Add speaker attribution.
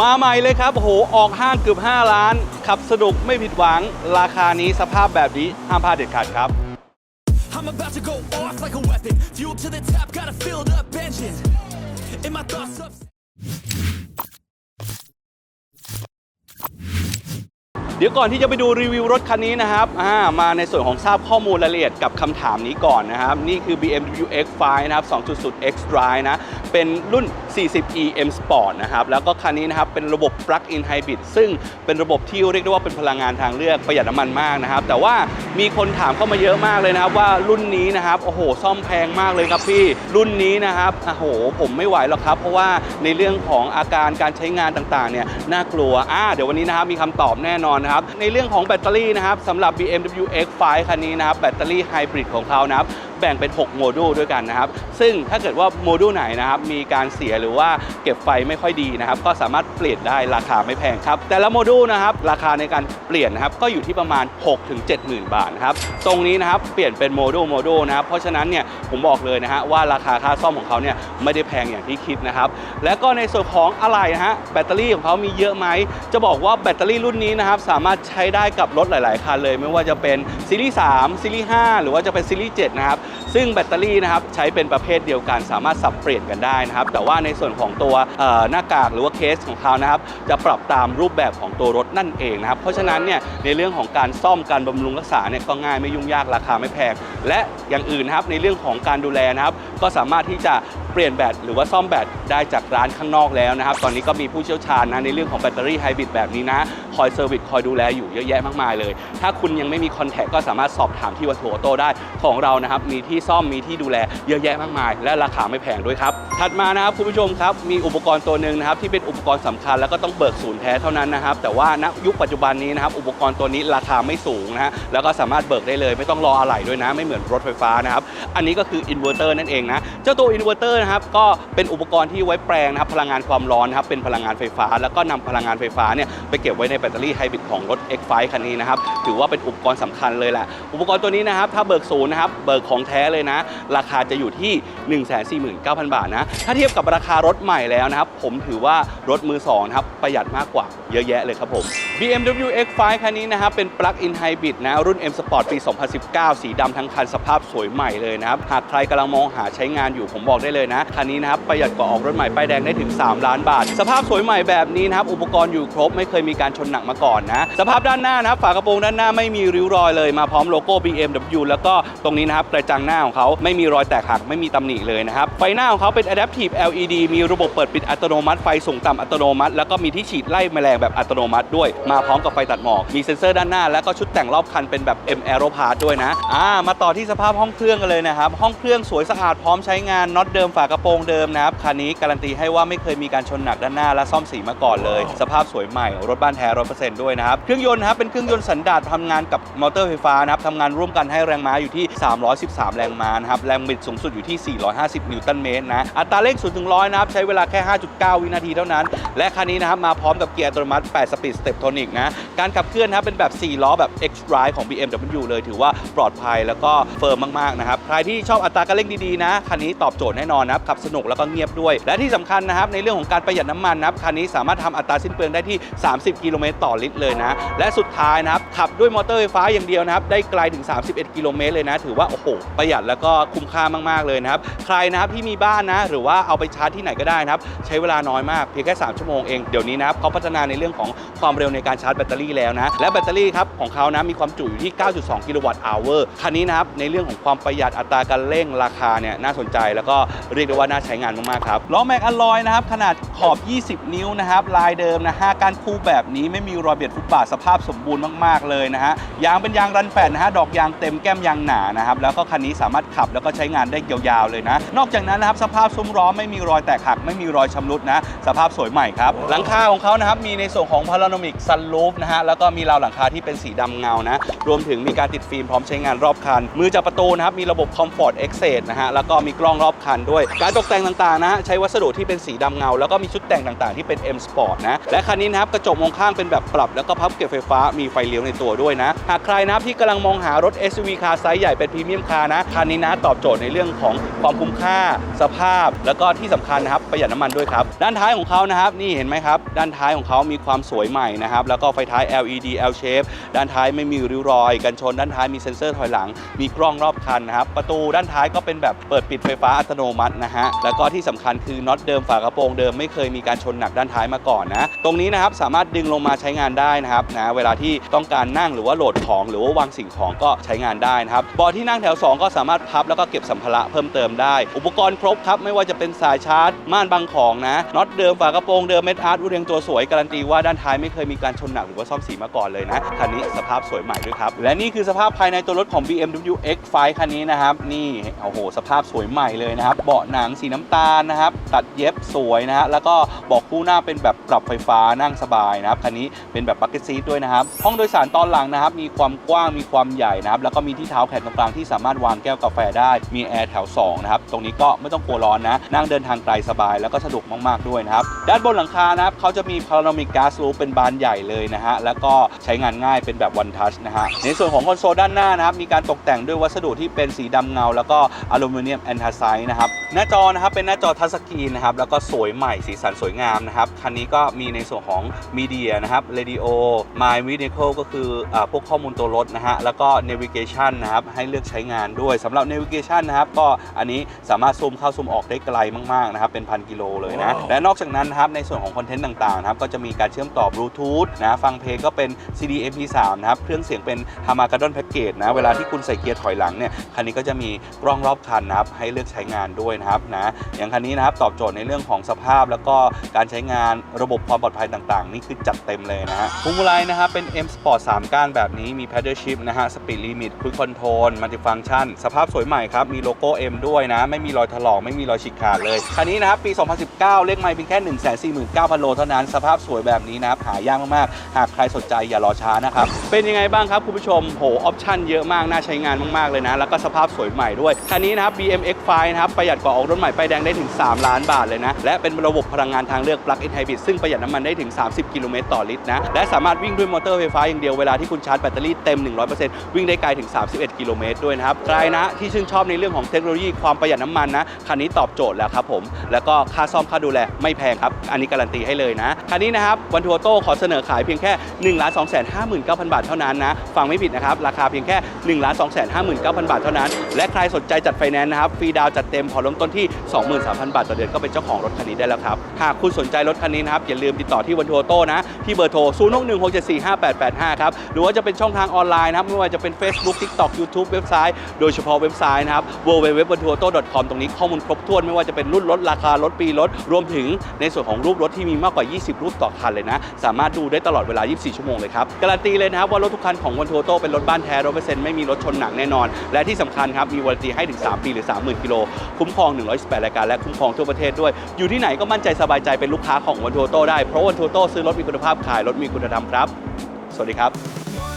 Speaker 1: มาใหม่เลยครับโอ้โหออกห้างเกือบ 5 ล้าน ขับสนุกไม่ผิดหวัง ราคานี้สภาพแบบนี้ห้ามพลาดเด็ดขาดครับ
Speaker 2: I'm about to go off like a weapon. Fuel to the top, got a filled up engine. In my thoughts up.
Speaker 1: เดี๋ยวก่อนที่จะไปดูรีวิวรถคันนี้นะครับอ่ามาในส่วนของทราบข้อมูลรายละเอียดกับคำถามนี้ก่อนนะครับ นี่คือ BMW X5 นะครับ 2.0 X Drive นะ เป็นรุ่น 40e M Sport นะครับแล้วก็คันนี้นะครับเป็นระบบ Plug-in Hybrid ซึ่งเป็นระบบที่เรียกได้ว่าเป็นพลังงานทางเลือกประหยัดน้ำมันมากนะครับ แต่ว่ามีคนถามเข้ามาเยอะมากเลยนะครับว่ารุ่นนี้นะครับโอ้โหซ่อมแพงมากเลยครับพี่รุ่นนี้นะครับโอ้โห ผมไม่ไหวหรอกครับ เพราะว่าในเรื่องของอาการการใช้งานต่างๆเนี่ยน่ากลัวอ่าเดี๋ยววันนี้นะครับมีคำตอบแน่นอนนะครับในเรื่องของแบตเตอรี่นะครับสำหรับ BMW X5 คันนี้นะครับแบตเตอรี่ไฮบริดของเขานะครับ แบ่งเป็น 6 โมดูลด้วยกันนะครับ ซึ่งถ้าเกิดว่าโมดูลไหนนะครับมีการเสียหรือว่าเก็บไฟไม่ค่อยดีนะครับ ก็สามารถเปลี่ยนได้ราคาไม่แพงครับ แต่ละโมดูลนะครับราคาในการเปลี่ยนนะครับก็อยู่ที่ประมาณ6ถึง70,000บาทนะครับตรงนี้นะครับเปลี่ยนเป็นโมดูลโมดูลนะครับเพราะฉะนั้นเนี่ยผมบอกเลยนะฮะว่าราคาค่าซ่อมของเขาเนี่ยไม่ได้แพงอย่างที่คิดนะครับและก็ในส่วนของอะไรนะฮะแบตเตอรี่ของเขามีเยอะไหมจะบอกว่าแบตเตอรี่รุ่นนี้นะครับสามารถใช้ได้กับรถหลาย ๆคันเลย ไม่ว่าจะเป็นซีรีส์3ซีรีส์5หรือว่าจะเป็นซีรีส์7นะครับซึ่งแบตเตอรี่นะครับใช้เป็นประเภทเดียวกัน สามารถสับเปลี่ยนกันได้นะครับ แต่ว่าในส่วนของตัวหน้ากากหรือว่าเคสของเขานะครับ จะปรับตามรูปแบบของตัวรถนั่นเองนะครับ เพราะฉะนั้นเนี่ยในเรื่องของการซ่อมการบำรุงรักษาเนี่ยก็ง่ายไม่ยุ่งยากราคาไม่แพงและอย่างอื่นนะครับในเรื่องของการดูแลนะครับก็สามารถที่จะเปลี่ยนแบตหรือว่าซ่อมแบตได้จากร้านข้างนอกแล้วนะครับ ตอนนี้ก็มีผู้เชี่ยวชาญนะในเรื่องของแบตเตอรี่ไฮบริดแบบนี้นะ คอยเซอร์วิสคอยดูแลอยู่เยอะแยะมากมายเลย ถ้าคุณยังไม่มีคอนแทคก็สามารถสอบถามที่วัตถุโตได้ของเรานะครับ มีที่ซ่อมมีที่ดูแลเยอะแยะมากมาย และราคาไม่แพงด้วยครับ ถัดมานะครับคุณผู้ชมครับ มีอุปกรณ์ตัวหนึ่งนะครับที่เป็นอุปกรณ์สำคัญแล้วก็ต้องเบิกศูนย์แท้เท่านั้นนะครับ แต่ว่าณยุคปัจจุบันนี้นะครับอุปกรณ์ตัวนี้ราคาไม่สูงนะฮะแล้วก็สามารถเบิกได้เลย ไม่ต้องรออะไหล่ด้วยนะ ไม่เหมือนรถไฟฟ้านะครับอันนี้ก็คืออินเวอร์เตอร์นั่นเองนะเจ้าตัวอินเวอร์เตอร์นะครับก็เป็นอุปกรณ์ที่ไว้แปลงนะครับพลังงานความร้อนนะครับเป็นพลังงานไฟฟ้า แล้วก็นำพลังงานไฟฟ้าเนี่ยไปเก็บไว้ในแบตเตอรี่ไฮบริดของรถ X5 คันนี้นะครับถือว่าเป็นอุปกรณ์สำคัญเลยแหละอุปกรณ์ตัวนี้นะครับถ้าเบิกศูนย์นะครับเบิกของแท้เลยนะ ราคาจะอยู่ที่ 149,000 บาทนะถ้าเทียบกับราคารถใหม่แล้วนะครับผมถือว่ารถมือสองนะครับประหยัดมากกว่าเยอะแยะเลยครับผม BMW X5 คันนี้นะครับเป็น Plug-in Hybrid นะรุ่น M Sport ปี 2019 สีดำทั้งคันสภาพสวยใหม่เลยนะครับ หากใครกำลังมองหาใช้งานอยู่ผมบอกได้เลยนะ คันนี้นะครับประหยัดกว่าออกรถใหม่ป้ายแดงได้ถึง 3 ล้านบาท สภาพสวยใหม่แบบนี้นะครับ อุปกรณ์อยู่ครบไม่เคยมีการชนหนักมาก่อนนะ สภาพด้านหน้านะฝากระโปรงด้านหน้าไม่มีริ้วรอยเลยมาพร้อมโลโก้ BMW แล้วก็ตรงนี้นะครับกระจังหน้าของเขาไม่มีรอยแตกหักไม่มีตำหนิเลยนะครับไฟหน้าของเขาเป็น Adaptive LED มีระบบเปิดปิดอัตโนมัติไฟสูงต่ำอัตโนมัติ แล้วก็มีที่ฉีดไล่แมลงแบบอัตโนมัติด้วยมาพร้อมกับไฟตัดหมอก มีเซ็นเซอร์ด้านหน้า แล้วก็ชุดแต่งรอบคันเป็นแบบ M Aero Part ด้วยนะอ่ามาต่อที่สภาพห้องเครื่องกันเลยนะครับ ห้องเครื่องสวยสะอาดพร้อมใช้งานน็อตเดิมฝากระโปรงเดิมนะครับคันนี้การันตีให้ว่าไม่เคยมีการชนหนักด้านหน้าและซ่อมสีมาก่อนเลย สภาพสวยใหม่รถบ้านแท้ร้อยเปอร์เซ็นต์ด้วยนะครับเครื่องยนต์นะครับเป็นเครื่องยนต์สันดาปทำงานกับมอเตอร์ไฟฟ้านะครับทำงานร่วมกันให้แรงม้าอยู่ที่ 313 แรงม้านะครับแรงบิดสูงสุดอยู่ที่ 450 นิวตันเมตรนะอัตราเร่ง0ถึง100นะครับใช้เวลาแค่ 5.9 วินาทีเท่านั้น และคันนี้นะครับมาพร้อมกับเกียร์อัตโนมัติ 8 สปีดสเต็ปโทนิกนะ การขับเคลื่อนนะครับเป็นแบบ 4 ล้อแบบ X Drive ของ BMW เลย ถือว่าปลอดภัยแล้วก็เฟิร์มมาก ๆ นะครับ ใครที่ชอบอัตราการเร่งดีๆนะคันนี้ตอบโจทย์แน่นอนนะครับขับสนุกแล้วก็เงียบด้วย และที่สำคัญนะครับในเรื่องของการประหยัดน้ำมันนะครับคันนี้สามารถทำอัตราสิ้นเปลืองได้ที่ 30 กิโลเมตรต่อลิตรเลยนะและสุดท้ายนะครับขับด้วยมอเตอร์ไฟฟ้าอย่างเดียวนะครับได้ไกลถึง 31 กิโลเมตรเลยนะ ถือว่าโอ้โหประหยัดแล้วก็คุ้มค่ามากๆเลยนะครับใครนะครับที่มีบ้านนะ หรือว่าเอาไปชาร์จที่ไหนก็ได้นะครับใช้เวลาน้อยมากเพียงแค่3ชั่วโมงเองเดี๋ยวนี้นะครับเขาพัฒนาในเรื่องของความเร็วในการชาร์จแบตเตอรี่แล้วนะและแบตเตอรี่ครับของเขานะมีความจุอยู่ที่ 9.2 กิโลวัตต์อเวอร์คันนี้นะครับในเรื่องของความประหยัดอัตราการเร่งราคาเนี่ยน่าสนใจ แล้วก็เรียกได้ว่าน่าใช้งานมากๆครับล้อแม็กอลลอยนะครับขนาดขอบ 20 นิ้วนะครับลายเดิมนะ5กานคู่แบบนี้ไม่มีรอยเบียดฟุตบาทสภาพสมบูรณ์มากๆเลยนะฮะยางเป็นยางรันแปดนะฮะดอกยางเต็มแก้มยางหนานะครับแล้วก็คันนี้สามารถขับแล้วก็ใช้งานได้ยาวๆเลยนะนอกจากนั้นนะครับสภาพซุ้มล้อไม่มีรอยแตกหักไม่มีรอยชำรุดนะสภาพสวยใหม่ครับหลังคาของเขานะครับมีในส่วนของพาราโนมิกซันลูฟนะฮะแล้วก็มีราวหลังคาที่เป็นสีดำเงานะรวมถึงมีการติดฟิล์มพร้อมใช้งานรอบคัน มือจับประตูนะครับมีระบบ Comfort Access นะฮะแล้วก็มีกล้องรอบคันด้วย การตกแต่งต่างๆนะฮะใช้วัสดุที่เป็นสีดำเงา แล้วก็มีชุดแต่งต่างๆที่เป็น M Sport นะและคันนี้นะครับกระจกมองข้างเป็นแบบปรับ แล้วก็พับเก็บไฟฟ้ามีไฟเลี้ยวในตัวด้วยนะ หากใครนะครับที่กำลังมองหารถ SUV คาร์ไซส์ใหญ่เป็นพรีเมียมคาร์นะคันนี้นะตอบโจทย์ในเรื่องของความคุ้มค่า สภาพ แล้วก็ที่สำคัญนะครับประหยัดน้ำมันด้วยครับ ด้านท้ายของเขานะครับนี่เห็นไหมครับ ด้านท้ายของเขามีความสวยใหม่นะครับแล้วก็ไฟท้าย LED L shape ด้านท้ายไม่มีริ้วรอย กันชนด้านท้ายมีเซ็นเซอร์ถอยหลัง มีกล้องรอบคันนะครับประตูด้านท้ายก็เป็นแบบเปิดปิดไฟฟ้าอัตโนมัตินะฮะแล้วก็ที่สำคัญคือน็อตเดิมฝากระโปรงเดิมไม่เคยมีการชนหนักด้านท้ายมาก่อนนะตรงนี้นะครับสามารถดึงลงมาใช้งานได้นะครับนะเวลาที่ต้องการนั่งหรือว่าโหลดของ หรือว่าวางสิ่งของก็ใช้งานได้นะครับเบาะที่นั่งแถว 2 ก็สามารถพับแล้วก็เก็บสัมภาระเพิ่มเติมได้ อุปกรณ์ครบครับไม่ว่าจะเป็นสายชาร์จ ม่านบังของนะน็อตเดิมฝากระโปรงเดิมเม็ดอาร์ตอุเรียงตัวสวยการันตีว่าด้านท้ายไม่เคยมีการชนหนักหรือว่าซ่อมสีมาก่อนเลยนะคันนี้สภาพสวยใหม่ด้วยครับและนี่คือสภาพภายในตัวรถของ BMW X5 คันนี้นะครับนี่โอ้โหสภาพสวยใหม่เลยนะครับเบาะหนังสีน้ำตาลนะครับตัดเย็บสวยนะฮะแล้วก็เบอกคู่หน้าเป็นแบบปรับไฟฟ้านั่งสบายนะครับคันนี้เป็นแบบบักเก็ตซีทด้วยนะครับห้องโดยสารตอนหลังนะครับมีความกว้างมีความใหญ่นะครับแล้วก็มีที่เท้าแขนตรงกลางที่สามารถวางแก้วกาแฟได้มีแอร์แถว2นะครับตรงนี้ก็ไม่ต้องกลัวร้อนนะนั่งเดินทางไกลสบายแล้วก็สะดวกมากๆด้วยนะครับ ด้านบนหลังคานะครับเขาจะมีพาราโนมิก a s รูเป็นบานใหญ่เลยนะฮะ แล้วก็ใช้งานง่ายเป็นแบบ one touch นะฮะ ในส่วนของคอนโซลด้านหน้านะครับ มีการตกแต่งด้วยวัสดุที่เป็นสีดำเงา แล้วก็อลูมิเนียมแอนทาไซด์นะครับ หน้าจอนะครับเป็นหน้าจอทัชสกรีนนะครับ แล้วก็สวยใหม่สีสันสวยงามนะครับ คันนี้ก็มีในส่วนของมีเดียนะครับ radio my vehicle ก็คืออพวกข้อมูลตัวรถนะฮะ แล้วก็ navigation นะครับ ให้เลือกใช้งานด้วยสำหรับ navigation นะครับ ก็อันนี้สามารถซูมเข้าซูมออกได้ไกลมาก ๆ นะครับ เป็นพันกิโลเลยนะและนอกจากนั้นนะครับในส่วนของคอนเทนต์ต่างๆนะครับก็จะมีการเชื่อมต่อบลูทูธนะฟังเพลงก็เป็น CD MP3 นะครับเครื่องเสียงเป็น h a m a g a d o n Package นะเวลาที่คุณใส่เกียร์ถอยหลังเนี่ยคันนี้ก็จะมีกล้องรอบคันนะครับให้เลือกใช้งานด้วยนะครับนะอย่างคันนี้นะครับตอบโจทย์ในเรื่องของสภาพ แล้วก็การใช้งานระบบความปลอดภัยต่างๆ นี่คือจัดเต็มเลยนะฮะพวงมาลัยนะครับเป็น M Sport 3 ก้านแบบนี้มี Paddle Shift นะฮะ Speed Limit Cruise Control Multifunction สภาพสวยใหม่ครับมีโลโก้ M ด้วยนะ ไม่มีรอยถลอกไม่มีรอยฉีกขาดเลยคันนี้นะครับปี 2019 เลขไมล์เพียงแค่ 149,000 โลเท่านั้น สภาพสวยแบบนี้นะครับ หายากมาก ๆ หากใครสนใจอย่ารอช้านะครับ เป็นยังไงบ้างครับ คุณผู้ชม โห ออปชั่นเยอะมาก น่าใช้งานมาก ๆ เลยนะ แล้วก็สภาพสวยใหม่ด้วย คันนี้นะครับ BMX5 นะครับ ประหยัดกว่าออกรถใหม่ป้ายแดงได้ถึง 3 ล้านบาทเลยนะ และเป็นระบบพลังงานทางเลือก Plug-in Hybrid ซึ่งประหยัดน้ำมันได้ถึง 30 กิโลเมตรต่อลิตรนะ และสามารถวิ่งด้วยมอเตอร์ไฟฟ้าอย่างเดียว เวลาที่คุณชาร์จแบตเตอรี่เต็ม 100%วิ่งได้ไกลถึง 31 กิโลเมตรด้วยนะครับใครนะที่ชื่นชอบในเรื่องของเทคโนโลยีความประหยัดน้ำมันนะคันนี้ตอบโจทย์แล้วครับผมแล้วก็ค่าซ่อมค่าดูแลไม่แพงครับ อันนี้การันตีให้เลยนะ คันนี้นะครับวันทัวโต้ขอเสนอขายเพียงแค่1 2 5 9 0 0 0บาทเท่านั้นนะ ฟังไม่ผิดนะครับ ราคาเพียงแค่1 2 5 9 0 0 0บาทเท่านั้น และใครสนใจจัดไฟแนนซ์นะครับ ฟรีดาวน์จัดเต็มพอเริ่มต้นที่ 23,000 บาทต่อเดือนก็เป็นเจ้าของรถคันนี้ได้แล้วครับ หากคุณสนใจรถคันนี้นะครับอย่าลืมติดต่อที่วันทัวโต้นะ ที่เบอร์โทร0 6 1 6 7 4 5 8 8 5ครับ หรือว่าจะเป็นช่องทางออนไลน์นะครับไม่ว่าจะเป็น Facebook TikTok YouTube เว็บไซต์โดยเฉพาะเว็บไซต์นะครับ www.vantuoto.com ตรงนี้ข้อมูลครบถ้วนไม่ว่าจะเป็นรุ่นรถราคารถปีรถรวมถึงในส่วนของรูปรถที่มีมากกว่า 20 รูปต่อคันเลยนะ สามารถดูได้ตลอดเวลา 24 ชั่วโมงเลยครับการันตีเลยนะครับว่ารถทุกคันของวันทัวโต้เป็นรถบ้านแท้ร้อเปอร์เซ็นต์ไม่มีรถชนหนักแน่นอน และที่สำคัญครับมีวารันตีให้ถึง 3 ปีหรือ 30,000 กิโลคุ้มครอง 118 รายการและคุ้มครองทั่วประเทศด้วย อยู่ที่ไหนก็มั่นใจสบายใจเป็นลูกค้าของวันทัวโต้ได้เพราะวันทัวโต้ซื้อรถมีคุณภาพขายรถมีคุณธรรมครับ สวัสดีครับ